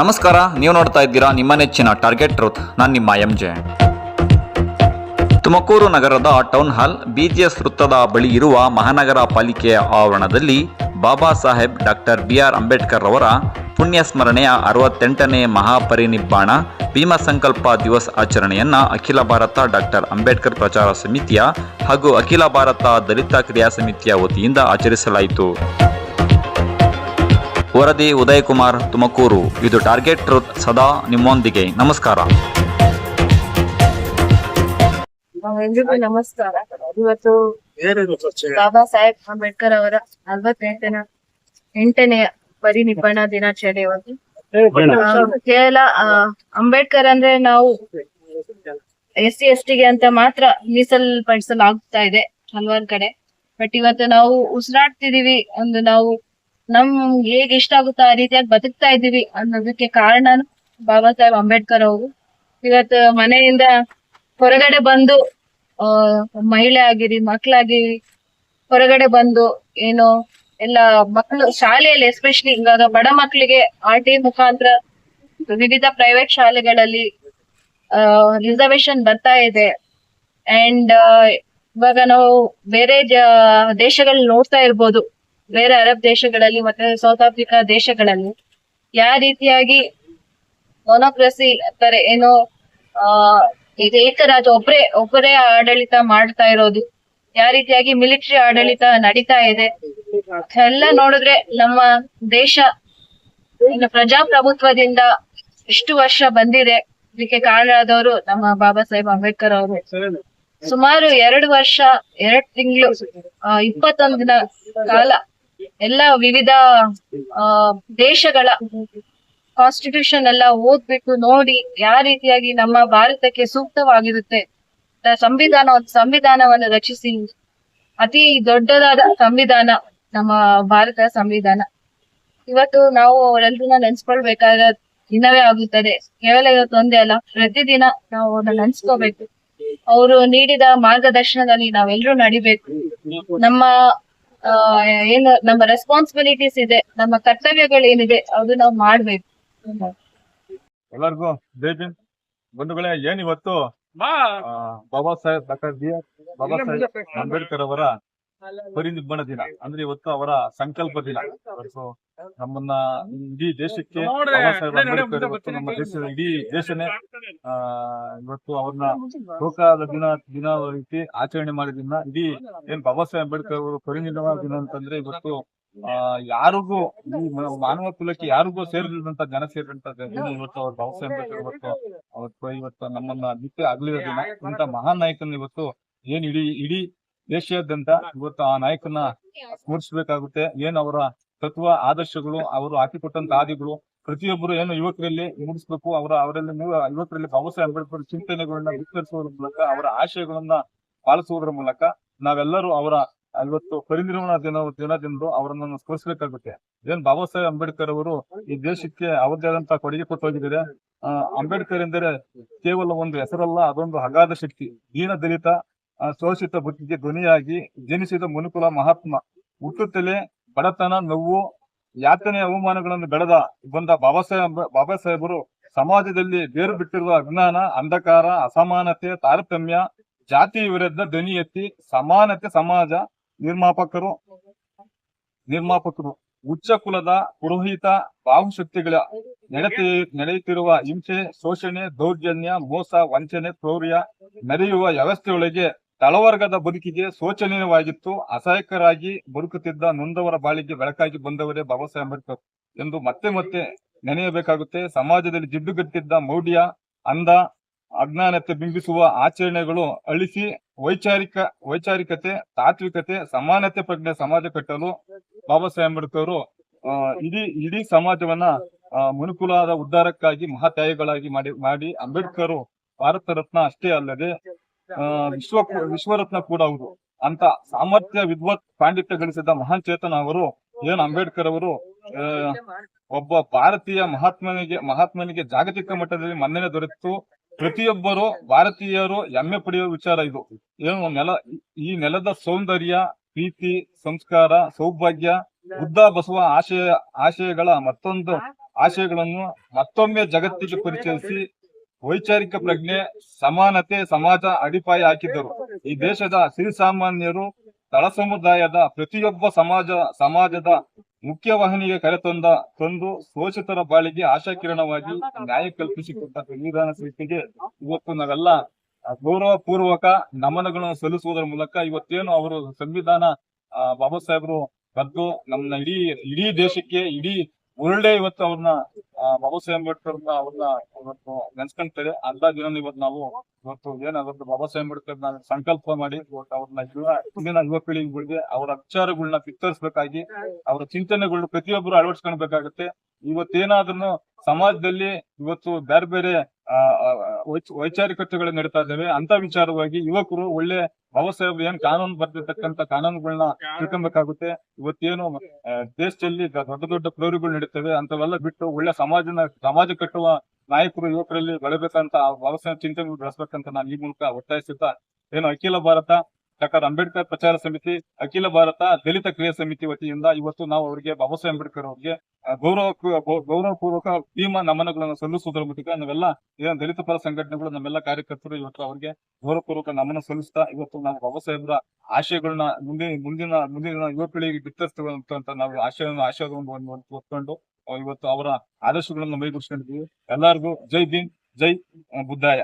ನಮಸ್ಕಾರ, ನೀವು ನೋಡ್ತಾ ಇದ್ದೀರಾ ನಿಮ್ಮ ನೆಚ್ಚಿನ ಟಾರ್ಗೆಟ್ ಟ್ರೂತ್ ನಾನು ನಿಮ್ಮ ಎಂ ಜೆ ತುಮಕೂರು ನಗರದ ಟೌನ್ ಹಾಲ್ ಬಿಜಿಎಸ್ ವೃತ್ತದ ಬಳಿ ಇರುವ ಮಹಾನಗರ ಪಾಲಿಕೆಯ ಆವರಣದಲ್ಲಿ Baba Saheb doctor B R Ambedkar ಅವರ ಪುಣ್ಯ ಸ್ಮರಣೆಯ ಅರವತ್ತೆಂಟನೇ ಮಹಾಪರಿನಿಬ್ಬಾಣ ಭೀಮ ಸಂಕಲ್ಪ ದಿವಸ್ ಆಚರಣೆಯನ್ನು ಅಖಿಲ ಭಾರತ ಡಾಕ್ಟರ್ ಅಂಬೇಡ್ಕರ್ ಪ್ರಚಾರ ಸಮಿತಿಯ ಹಾಗೂ ಅಖಿಲ ಭಾರತ ದಲಿತ ಕ್ರಿಯಾ ಸಮಿತಿಯ ವತಿಯಿಂದ ಆಚರಿಸಲಾಯಿತು. ವರದಿ ಉದಯ್ ಕುಮಾರ್ ತುಮಕೂರು. ಇದು ಟಾರ್ಗೆಟ್ ಟ್ರೂತ್ ಸದಾ ನಿಮ್ಮೊಂದಿಗೆ. ನಮಸ್ಕಾರ. ಎಲ್ರಿಗೂ ನಮಸ್ಕಾರ. ಇವತ್ತು ಬಾಬಾ ಸಾಹೇಬ್ ಅಂಬೇಡ್ಕರ್ ಅವರ ನಲವತ್ತೆಂಟನ ಎಂಟನೆಯ ಪರಿನಿಬ್ಬಣ ದಿನಾಚರಣೆ ಕೇವಲ ಅಂಬೇಡ್ಕರ್ ಅಂದ್ರೆ ನಾವು ಎಸ್ ಸಿ ಎಸ್ ಟಿಗೆ ಅಂತ ಮಾತ್ರ ಮೀಸಲ್ಪಡಿಸಲಾಗ್ತಾ ಇದೆ ಹಲವಾರು ಕಡೆ. ಬಟ್ ಇವತ್ತು ನಾವು ಉಸಿರಾಡ್ತಿದೀವಿ ಒಂದು ನಾವು ನಮ್ ಹೇಗ್ ಇಷ್ಟ ಆಗುತ್ತೋ ಆ ರೀತಿಯಾಗಿ ಬದುಕ್ತಾ ಇದೀವಿ ಅನ್ನೋದಕ್ಕೆ ಕಾರಣ ಬಾಬಾ ಸಾಹೇಬ್ ಅಂಬೇಡ್ಕರ್ ಅವರು. ಇವತ್ತು ಮನೆಯಿಂದ ಹೊರಗಡೆ ಬಂದು, ಆ, ಮಹಿಳೆ ಆಗಿರಿ ಮಕ್ಕಳಾಗಿರಿ ಹೊರಗಡೆ ಬಂದು ಏನು ಎಲ್ಲ ಮಕ್ಕಳು ಶಾಲೆಯಲ್ಲಿ ಎಸ್ಪೆಷಲಿ ಇವಾಗ ಬಡ ಮಕ್ಕಳಿಗೆ ಆರ್ ಟಿ ಮುಖಾಂತರ ವಿವಿಧ ಪ್ರೈವೇಟ್ ಶಾಲೆಗಳಲ್ಲಿ ರಿಸರ್ವೇಶನ್ ಬರ್ತಾ ಇದೆ. ಅಂಡ್ ಇವಾಗ ನಾವು ಬೇರೆ ದೇಶಗಳಲ್ಲಿ ನೋಡ್ತಾ ಇರ್ಬೋದು. ಬೇರೆ ಅರಬ್ ದೇಶಗಳಲ್ಲಿ ಮತ್ತೆ ಸೌತ್ ಆಫ್ರಿಕಾ ದೇಶಗಳಲ್ಲಿ ಯಾವ ರೀತಿಯಾಗಿ ಮೊನೋಕ್ರಸಿ ಅಂತಾರೆ ಏನು, ಆ ಈಗ ಏಕರಾಜ ಒಬ್ರೇ, ಒಬ್ಬರೇ ಆಡಳಿತ ಮಾಡ್ತಾ ಇರೋದು ಯಾವ ರೀತಿಯಾಗಿ ಮಿಲಿಟರಿ ಆಡಳಿತ ನಡೀತಾ ಇದೆ. ಎಲ್ಲ ನೋಡಿದ್ರೆ ನಮ್ಮ ದೇಶ ಪ್ರಜಾಪ್ರಭುತ್ವದಿಂದ ಇಷ್ಟು ವರ್ಷ ಬಂದಿದೆ. ಇದಕ್ಕೆ ಕಾರಣರಾದವರು ನಮ್ಮ ಬಾಬಾ ಸಾಹೇಬ್ ಅಂಬೇಡ್ಕರ್ ಅವರು. ಸುಮಾರು ಎರಡು ವರ್ಷ, ಎರಡ್ ತಿಂಗಳು ಇಪ್ಪತ್ತೊಂದು ದಿನ ಕಾಲ ಎಲ್ಲ ವಿವಿಧ ದೇಶಗಳ ಕಾನ್ಸ್ಟಿಟ್ಯೂಷನ್ ಎಲ್ಲ ಓದ್ಬಿಟ್ಟು ನೋಡಿ ಯಾವ ರೀತಿಯಾಗಿ ನಮ್ಮ ಭಾರತಕ್ಕೆ ಸೂಕ್ತವಾಗಿರುತ್ತೆ. ಸಂವಿಧಾನ, ಸಂವಿಧಾನವನ್ನು ರಚಿಸಿ. ಅತಿ ದೊಡ್ಡದಾದ ಸಂವಿಧಾನ ನಮ್ಮ ಭಾರತ ಸಂವಿಧಾನ. ಇವತ್ತು ನಾವು ಅವರೆಲ್ಲರನ್ನ ನೆನ್ಸ್ಕೊಳ್ಬೇಕಾದ ದಿನವೇ ಆಗುತ್ತದೆ. ಕೇವಲ ಇವತ್ತು ಒಂದೇ ಅಲ್ಲ, ಪ್ರತಿದಿನ ನಾವು ಅವ್ರನ್ನ ನೆನ್ಸ್ಕೋಬೇಕು. ಅವರು ನೀಡಿದ ಮಾರ್ಗದರ್ಶನದಲ್ಲಿ ನಾವೆಲ್ಲರೂ ನಡಿಬೇಕು. ನಮ್ಮ ಏನು ನಮ್ಮ ರೆಸ್ಪಾನ್ಸಿಬಿಲಿಟೀಸ್ ಇದೆ ನಮ್ಮ ಕರ್ತವ್ಯಗಳೇನಿದೆ ಅದು ನಾವು ಮಾಡ್ಬೇಕು. ಎಲ್ಲರಿಗೂ ಬಂಧುಗಳೇ ಏನ್ ಇವತ್ತು Baba Saheb doctor B R Baba Saheb Ambedkar ಅವರ ಪರಿನಿಬ್ಬಣ ದಿನ. ಅಂದ್ರೆ ಇವತ್ತು ಅವರ ಸಂಕಲ್ಪ ದಿನ. ನಮ್ಮನ್ನ ಇಡೀ ದೇಶಕ್ಕೆ ನಮ್ಮ ದೇಶದ ಇಡೀ ದೇಶನೇ ಆ ಇವತ್ತು ಅವ್ರನ್ನ ಶೋಕದ ದಿನ ದಿನ ರೀತಿ ಆಚರಣೆ ಮಾಡಿದ್ರಿಂದ ಇಡೀ ಏನ್ ಬಾಬಾ ಸಾಹೇಬ್ ಅಂಬೇಡ್ಕರ್ ಅವರು ಪರಿನಿಬ್ಬಣ ದಿನ ಅಂತಂದ್ರೆ ಇವತ್ತು ಆ ಯಾರಿಗೂ ಈ ಮಾನವ ಕುಲಕ್ಕೆ ಯಾರಿಗೂ ಸೇರಿದಂತ ಜನ ಸೇರಿದಂತ ದಿನ ಇವತ್ತು ಅವ್ರ ಬಾಬಾ ಸಾಹೇಬ್ ಅಂಬೇಡ್ಕರ್ ಇವತ್ತು ಅವತ್ತು ಇವತ್ತು ನಮ್ಮನ್ನ ನಿತ್ಯ ಆಗ್ಲಿರೋ ದಿನ. ಇಂತ ಮಹಾನ್ ನಾಯಕನ ಇವತ್ತು ಏನ್ ಇಡೀ ಇಡೀ ದೇಶಾದ್ಯಂತ ಇವತ್ತು ಆ ನಾಯಕನ ಸ್ಮರಿಸಬೇಕಾಗುತ್ತೆ. ಏನ್ ಅವರ ತತ್ವ ಆದರ್ಶಗಳು ಅವರು ಹಾಕಿಕೊಟ್ಟಂತ ಆದಿಗಳು ಪ್ರತಿಯೊಬ್ಬರು ಏನು ಯುವಕರಲ್ಲಿ ಮೂಡಿಸ್ಬೇಕು ಅವರ ಅವರಲ್ಲಿ ನೀವು- ಯುವಕರಲ್ಲಿ ಬಾಬಾ ಸಾಹೇಬ್ ಅಂಬೇಡ್ಕರ್ ಚಿಂತನೆಗಳನ್ನ ವಿಸ್ತರಿಸುವುದರ ಮೂಲಕ ಅವರ ಆಶಯಗಳನ್ನ ಪಾಲಿಸುವುದರ ಮೂಲಕ ನಾವೆಲ್ಲರೂ ಅವರ ಇವತ್ತು ಪರಿನಿರ್ವಹಣಾ ದಿನ ದಿನದಿಂದ ಅವರನ್ನು ಸ್ಮರಿಸಬೇಕಾಗುತ್ತೆ. ಏನ್ ಬಾಬಾ ಸಾಹೇಬ್ ಅಂಬೇಡ್ಕರ್ ಅವರು ಈ ದೇಶಕ್ಕೆ ಅವರದೇ ಆದಂತಹ ಕೊಡುಗೆ ಕೊಟ್ಟು ಹೋಗಿದ್ದಾರೆ. ಅಂಬೇಡ್ಕರ್ ಎಂದರೆ ಕೇವಲ ಒಂದು ಹೆಸರಲ್ಲ ಅದೊಂದು ಅಗಾಧ ಶಕ್ತಿ. ದೀನ ದಲಿತ ಶೋಷಿತ ಬದುಕಿಗೆ ಧ್ವನಿಯಾಗಿ ಜನಿಸಿದ ಮನುಕುಲ ಮಹಾತ್ಮ. ಹುಟ್ಟುತ್ತಲೇ ಬಡತನ, ನೋವು, ಯಾತನೆ, ಅವಮಾನಗಳನ್ನು ಬೆಳೆದ ಬಂದ ಬಾಬಾ ಸಾಹೇಬ್ ಸಾಹೇಬರು ಸಮಾಜದಲ್ಲಿ ಬೇರು ಬಿಟ್ಟಿರುವ ಅಜ್ಞಾನ, ಅಂಧಕಾರ, ಅಸಮಾನತೆ, ತಾರತಮ್ಯ, ಜಾತಿ ವಿರುದ್ಧ ಧ್ವನಿ ಎತ್ತಿ ಸಮಾನತೆ ಸಮಾಜ ನಿರ್ಮಾಪಕರು ನಿರ್ಮಾಪಕರು, ಉಚ್ಚ ಕುಲದ ಪುರೋಹಿತ ಬಾಹುಶಕ್ತಿಗಳ ನಡೆತಿ, ನಡೆಯುತ್ತಿರುವ ಹಿಂಸೆ, ಶೋಷಣೆ, ದೌರ್ಜನ್ಯ, ಮೋಸ, ವಂಚನೆ, ಕ್ರೌರ್ಯ, ಮೆರೆಯುವ ವ್ಯವಸ್ಥೆಯೊಳಗೆ ತಳವರ್ಗದ ಬದುಕಿಗೆ ಶೋಚನೀಯವಾಗಿತ್ತು. ಅಸಹಾಯಕರಾಗಿ ಬದುಕುತ್ತಿದ್ದ ನೊಂದವರ ಬಾಳಿಗೆ ಬೆಳಕಾಗಿ ಬಂದವರೇ ಬಾಬಾ ಸಾಹೇಬ್ ಅಂಬೇಡ್ಕರ್ ಎಂದು ಮತ್ತೆ ಮತ್ತೆ ನೆನೆಯಬೇಕಾಗುತ್ತೆ. ಸಮಾಜದಲ್ಲಿ ಜಿಡ್ಡುಗಟ್ಟಿದ್ದ ಮೌಢ್ಯ ಅಂದ ಅಜ್ಞಾನತೆ ಬಿಂಬಿಸುವ ಆಚರಣೆಗಳು ಅಳಿಸಿ ವೈಚಾರಿಕ, ವೈಚಾರಿಕತೆ, ತಾತ್ವಿಕತೆ, ಸಮಾನತೆ ಪ್ರಜ್ಞೆ ಸಮಾಜ ಕಟ್ಟಲು ಬಾಬಾ ಸಾಹೇಬ್ ಅಂಬೇಡ್ಕರ್ ಇಡೀ ಇಡೀ ಸಮಾಜವನ್ನ ಮುನುಕುಲಾದ ಉದ್ಧಾರಕ್ಕಾಗಿ ಮಹಾತ್ಯಾಗಿಗಳಾಗಿ ಮಾಡಿ ಮಾಡಿ ಅಂಬೇಡ್ಕರ್ ಭಾರತ ರತ್ನ ಅಷ್ಟೇ ಅಲ್ಲದೆ ವಿಶ್ವ ವಿಶ್ವರತ್ನ ಕೂಡ ಅವರು ಅಂತ ಸಾಮರ್ಥ್ಯ ವಿದ್ವತ್ ಪಾಂಡಿತ್ಯ ಗಳಿಸಿದ ಮಹಾನ್ ಚೇತನ ಅವರು ಏನ್ ಅಂಬೇಡ್ಕರ್ ಅವರು ಒಬ್ಬ ಭಾರತೀಯ ಮಹಾತ್ಮನಿಗೆ ಮಹಾತ್ಮನಿಗೆ ಜಾಗತಿಕ ಮಟ್ಟದಲ್ಲಿ ಮನ್ನಣೆ ದೊರೆತು ಪ್ರತಿಯೊಬ್ಬರು ಭಾರತೀಯರು ಹೆಮ್ಮೆ ಪಡೆಯುವ ವಿಚಾರ ಇದು ಏನು ನೆಲ ಈ ನೆಲದ ಸೌಂದರ್ಯ ಪ್ರೀತಿ ಸಂಸ್ಕಾರ ಸೌಭಾಗ್ಯ ಬುದ್ಧ ಬಸವ ಆಶಯ ಆಶಯಗಳ ಮತ್ತೊಂದು ಆಶಯಗಳನ್ನು ಮತ್ತೊಮ್ಮೆ ಜಗತ್ತಿಗೆ ಪರಿಚಯಿಸಿ ವೈಚಾರಿಕ ಪ್ರಜ್ಞೆ, ಸಮಾನತೆ, ಸಮಾಜ ಅಡಿಪಾಯ ಹಾಕಿದ್ದರು. ಈ ದೇಶದ ಶ್ರೀಸಾಮಾನ್ಯರು ತಳ ಸಮುದಾಯದ ಪ್ರತಿಯೊಬ್ಬ ಸಮಾಜ, ಸಮಾಜದ ಮುಖ್ಯ ವಾಹಿನಿಗೆ ಕರೆತಂದ ತಂದು ಶೋಷಿತರ ಬಾಳಿಗೆ ಆಶಾಕಿರಣವಾಗಿ ನ್ಯಾಯ ಕಲ್ಪಿಸಿಕೊಟ್ಟ ಸಂವಿಧಾನ ಸಮಿತಿಗೆ ಇವತ್ತು ನಾವೆಲ್ಲ ಗೌರವ ಪೂರ್ವಕ ನಮನಗಳನ್ನು ಸಲ್ಲಿಸುವುದರ ಮೂಲಕ ಇವತ್ತೇನು ಅವರು ಸಂವಿಧಾನ ಬಾಬಾ ಸಾಹೇಬರು ಬರೆದು ನಮ್ಮ ಇಡೀ ಇಡೀ ದೇಶಕ್ಕೆ, ಇಡೀ ವರ್ಲ್ಡೇ ಇವತ್ತು ಅವ್ರನ್ನ ಬಾಬಾ ಸಾಹೇಬ್ ಅಂಬೇಡ್ಕರ್ ಅವ್ರನ್ನ ಇವತ್ತು ನೆನ್ಸ್ಕೊಂತಾರೆ. ಅಂತ ದಿನ ಇವತ್ತು ನಾವು ಇವತ್ತು ಏನಾದ್ರು ಬಾಬಾ ಸಾಹೇಬ್ ಅಂಬೇಡ್ಕರ್ ನಾನು ಸಂಕಲ್ಪ ಮಾಡಿ ಇವತ್ತು ಅವ್ರನ್ನ ಯುವ ಇಂದಿನ ಯುವ ಪೀಳಿಗೆಗಳಿಗೆ ಅವರ ವಿಚಾರಗಳನ್ನ ಕಿತ್ತರಿಸಬೇಕಾಗಿ ಅವರ ಚಿಂತನೆಗಳನ್ನ ಪ್ರತಿಯೊಬ್ಬರು ಅಳವಡಿಸ್ಕೊಳ್ಬೇಕಾಗತ್ತೆ. ಇವತ್ತೇನಾದ್ರೂ ಸಮಾಜದಲ್ಲಿ ಇವತ್ತು ಬೇರೆ ಬೇರೆ ವೈಚಾರಿಕತೆಗಳು ನಡೀತಾ ಇದ್ದಾವೆ. ಅಂತ ವಿಚಾರವಾಗಿ ಯುವಕರು ಒಳ್ಳೆ ಬಾಬಾ ಏನ್ ಕಾನೂನು ಬರ್ದಿರ್ತಕ್ಕಂತ ಕಾನೂನುಗಳನ್ನ ತಿಳ್ಕೊಬೇಕಾಗುತ್ತೆ. ಇವತ್ತೇನು ದೇಶದಲ್ಲಿ ದೊಡ್ಡ ದೊಡ್ಡ ಪ್ರೌಢಗಳು ನಡೀತವೆ. ಅಂತವೆಲ್ಲ ಬಿಟ್ಟು ಒಳ್ಳೆ ಸಮಾಜನ, ಸಮಾಜ ಕಟ್ಟುವ ನಾಯಕರು, ಯುವಕರಲ್ಲಿ ಬೆಳಬೇಕಂತ ಬಾಬಾ ಸಾಹೇಬ್ ಚಿಂತನೆ ಬೆಳೆಸ್ಬೇಕಂತ ನಾನು ಈ ಮೂಲಕ ಒತ್ತಾಯಿಸುತ್ತಾ ಏನು ಅಖಿಲ ಭಾರತ ಡಾಕ್ಟರ್ ಅಂಬೇಡ್ಕರ್ ಪ್ರಚಾರ ಸಮಿತಿ, ಅಖಿಲ ಭಾರತ ದಲಿತ ಕ್ರಿಯಾ ಸಮಿತಿ ವತಿಯಿಂದ ಇವತ್ತು ನಾವು ಅವರಿಗೆ ಬಾಬಾ ಅಂಬೇಡ್ಕರ್ ಅವರಿಗೆ ಗೌರವ ಗೌರವ ಪೂರ್ವಕ ಭೀಮ ನಮನಗಳನ್ನು ಸಲ್ಲಿಸುವುದರ ಮೂಲಕ ನಾವೆಲ್ಲ ಏನ ದಲಿತ ಪರ ಸಂಘಟನೆಗಳು, ನಮ್ಮೆಲ್ಲ ಕಾರ್ಯಕರ್ತರು ಇವತ್ತು ಅವರಿಗೆ ಗೌರವಪೂರ್ವಕ ನಮನ ಸಲ್ಲಿಸ್ತಾ ಇವತ್ತು ನಾವು ಬಾಬಾ ಸಾಹೇಬ್ರ ಆಶಯಗಳನ್ನ ಮುಂದಿನ ಮುಂದಿನ ಮುಂದಿನ ಯುವ ಪೀಳಿಗೆ ಬಿತ್ತರಿಸ್ತೇವೆ ಅಂತ ನಾವು ಆಶಯವನ್ನು ಆಶಯವನ್ನು ಒತ್ಕೊಂಡು ಇವತ್ತು ಅವರ ಆದರ್ಶಗಳನ್ನು ಮೈಗೂಡಿಸ್ಕೊಂಡಿದ್ದೀವಿ. ಎಲ್ಲರಿಗೂ ಜೈ ಭೀಮ್, ಜೈ ಬುದ್ಧಾಯ.